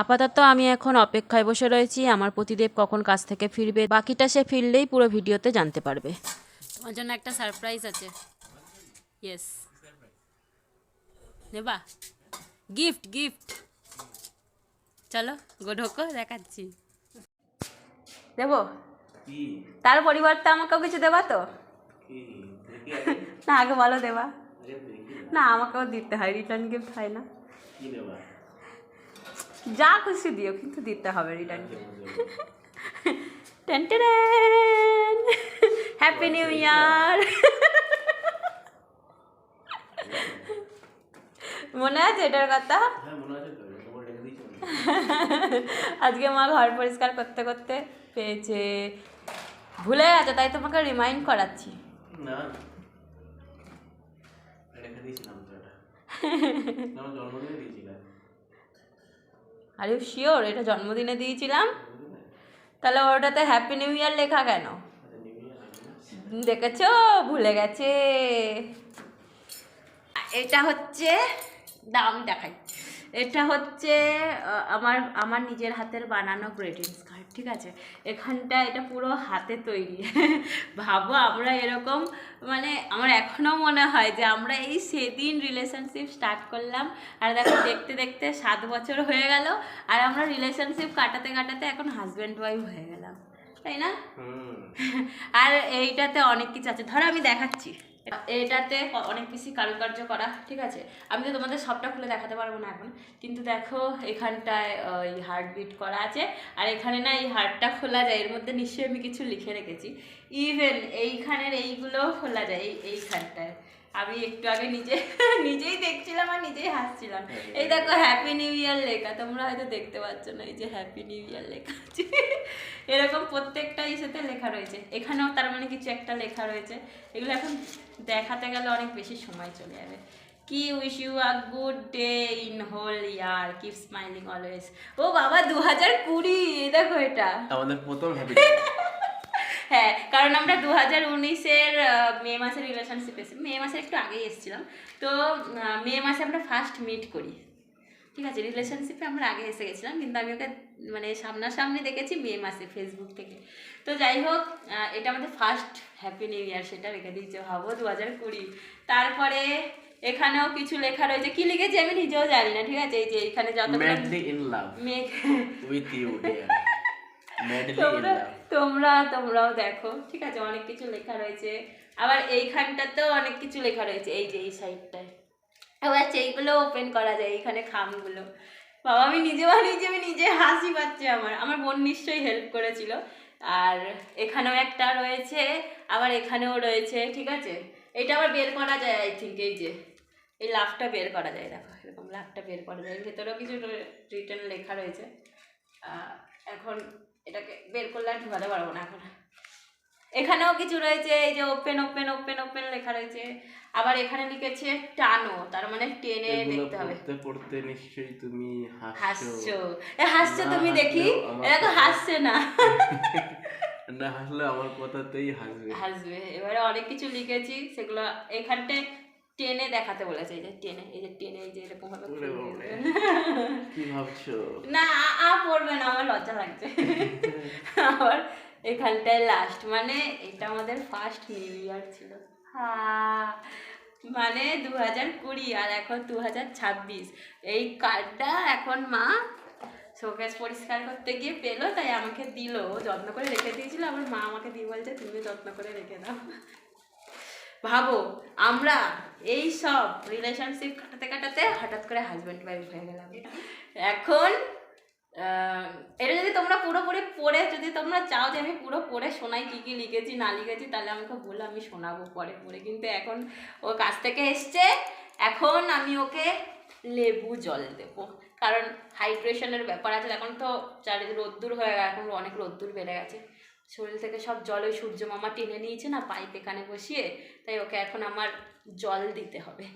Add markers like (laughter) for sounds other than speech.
আপাতত আমি এখন অপেক্ষায় বসে রয়েছি। আমার প্রতিদেব কখন কাজ থেকে ফিরবে বাকিটা সে ফিরলেই পুরো ভিডিওতে জানতে পারবে। তোমার জন্য একটা সারপ্রাইজ আছে। ইয়েস নেবা? গিফট গিফট চলো গো ঢোকো দেখাচ্ছি। দেবো? তার পরিবর্তে আমাকেও কিছু দেবা তো? না আগে বলো দেবা। না আমাকেও দিতে হয় রিটার্ন গিফট হয় না। কি দেবা? যা খুশি দিও কিন্তু দিতে হবে রিটার্ন বুঝে টেন হ্যাপি নিউ ইয়ার মনে আছে এটার কথা? হ্যাঁ। (laughs) আজকে মা ঘর পরিষ্কার করতে করতে পেয়েছে। ভুলে গেছে তাই তোমাকে রিমাইন্ড করাচ্ছি। না। জন্মদিনে দিয়েছিলাম (laughs) আর ইউ শিওর এটা জন্মদিনে দিয়েছিলাম? তাহলে ওটাতে হ্যাপি নিউ ইয়ার লেখা কেন? দেখেছ? ভুলে গেছে। এটা হচ্ছে দাম দেখাচ্ছে এটা হচ্ছে আমার আমার নিজের হাতের বানানো গ্রেটিংস কার্ড ঠিক আছে? এখানটা এটা পুরো হাতে তৈরি। (laughs) ভাবো আমরা এরকম মানে আমার এখনও মনে হয় যে আমরা এই সেদিন রিলেশনশিপ স্টার্ট করলাম আর দেখো দেখতে দেখতে সাত বছর হয়ে গেল আর আমরা রিলেশনশিপ কাটাতে কাটাতে এখন হাজব্যান্ড ওয়াইফ হয়ে গেলাম। তাই না? (laughs) আর এইটাতে অনেক কিছু আছে। ধরো আমি দেখাচ্ছি। এটাতে অনেক বেশি কারুকার্য করা, ঠিক আছে? আমি তো তোমাদের সবটা খুলে দেখাতে পারব না এখন। কিন্তু দেখো, এখানটায় ওই এই হার্ট বিট করা আছে। আর এখানে না, এই হার্টটা খোলা যায়। এর মধ্যে নিশ্চয়ই আমি কিছু লিখে রেখেছি। ইভেন এইখানের এইগুলোও খোলা যায়, এই এইখানটায়। আমি একটু আগে নিজে (laughs) নিজেই দেখছিলাম আর নিজেই হাসছিলাম। এই দেখো হ্যাপি নিউ ইয়ার লেখা তোমরা হয়তো দেখতে পাচ্ছ না এই যে হ্যাপি নিউ ইয়ার লেখা আছে। (laughs) এরকম প্রত্যেকটা ইসেতে লেখা রয়েছে। এখানেও তার মানে কিছু একটা লেখা রয়েছে। এগুলো এখন দেখাতে গেলে অনেক বেশি সময় চলে যাবে। কি wish you a good day in whole year keep smiling always ও বাবা দু হাজার কুড়ি দেখো এটা। আমাদের প্রথম হ্যাপি (laughs) হ্যাঁ কারণ আমরা দু হাজার উনিশের মে মাসের রিলেশনশিপ মে মাসের একটু আগেই এসেছিলাম। তো মে মাসে আমরা ফার্স্ট মিট করি। ঠিক আছে রিলেশনশিপে আমরা আগে এসে গেছিলাম কিন্তু আমি ওকে মানে সামনাসামনি দেখেছি মে মাসে ফেসবুক থেকে। তো যাই হোক এটা আমাদের ফার্স্ট হ্যাপি নিউ ইয়ার সেটা রেখে দিয়েছে ভাবো দু হাজার কুড়ি। তারপরে এখানেও কিছু লেখা রয়েছে। কি লিখেছি আমি নিজেও জানি না ঠিক আছে? এই যে এখানে যত ম্যাডলি ইন লাভ মেঘ with you dear in love তোমরা, তোমরাও দেখো। ঠিক আছে, অনেক কিছু লেখা রয়েছে। আবার এইখানটাতেও অনেক কিছু লেখা রয়েছে, এই যে এই সাইডটায়। আবার এইগুলো ওপেন করা যায়, এইখানে খামগুলো। বাবা, আমি নিজে নিজে আমি নিজে হাসি পাচ্ছে আমার। আমার বোন নিশ্চয়ই হেল্প করেছিল। আর এখানেও একটা রয়েছে, আবার এখানেও রয়েছে, ঠিক আছে? এটা আবার বের করা যায় আই থিঙ্ক এই যে। এই লাভটা বের করা যায়, দেখো, এরকম লাভটা বের করা যায়। ভেতরেও কিছু রিটার্ন লেখা রয়েছে। এখন এটাকে বের করলে আর ঢুকাতে পারব না এখন। এখানেও কিছু রয়েছে এই যে ওপেন ওপেন ওপেন ওপেন লেখা রয়েছে। আবার এখানে লিখেছে টানো তার মানে টেনে দেখতে হবে। পড়তে পড়তে নিশ্চয়ই তুমি হাসছো। এ হাসছো তুমি দেখি এরা তো হাসছে না। (laughs) না হাসলে আমার কথাতেই হাসবে। হাসবে। এবারে অনেক কিছু লিখেছি সেগুলো এখানটায় টেনে দেখাতে বলেছে এই যে টেনে এই যে টেনে এই যে এরকম ভাবে। কি ভাবছ? না আ- পড়বে না আমার লজ্জা লাগছে। আবার এখানটায় লাস্ট মানে এটা আমাদের ফার্স্ট নিউ ইয়ার ছিল। হা মানে দু হাজার কুড়ি আর এখন দু হাজার ছাব্বিশ। এই কার্ডটা এখন মা শোকেস পরিষ্কার করতে গিয়ে পেল তাই আমাকে দিল। যত্ন করে রেখে দিয়েছিল আমার মা আমাকে দিয়ে বলছে তুমি যত্ন করে রেখে দাও। ভাবো, আমরা এই সব রিলেশনশিপ কাটাতে কাটাতে হঠাৎ করে হাজব্যান্ড ওয়াইফ হয়ে গেলাম। এখন এটা যদি তোমরা পুরোপুরি পড়ে, যদি তোমরা চাও যে আমি পুরো পড়ে শোনাই কী কী লিখেছি, না লিখেছি, তাহলে আমাকে বলে, আমি শোনাবো পরে পরে কিন্তু এখন ও কাছ থেকে এসছে, এখন আমি ওকে লেবু জল দেবো। কারণ হাইড্রেশনের ব্যাপার আছে, এখন তো চারিদিকে রোদ্দুর হয়ে গেছে, এখন অনেক রোদ্দুর বেড়ে গেছে। শরীর থেকে সব জল ওই সূর্য মামা টেনে নিয়েছে না পাইপ এখানে বসিয়ে, তাই ওকে এখন আমার জল দিতে হবে।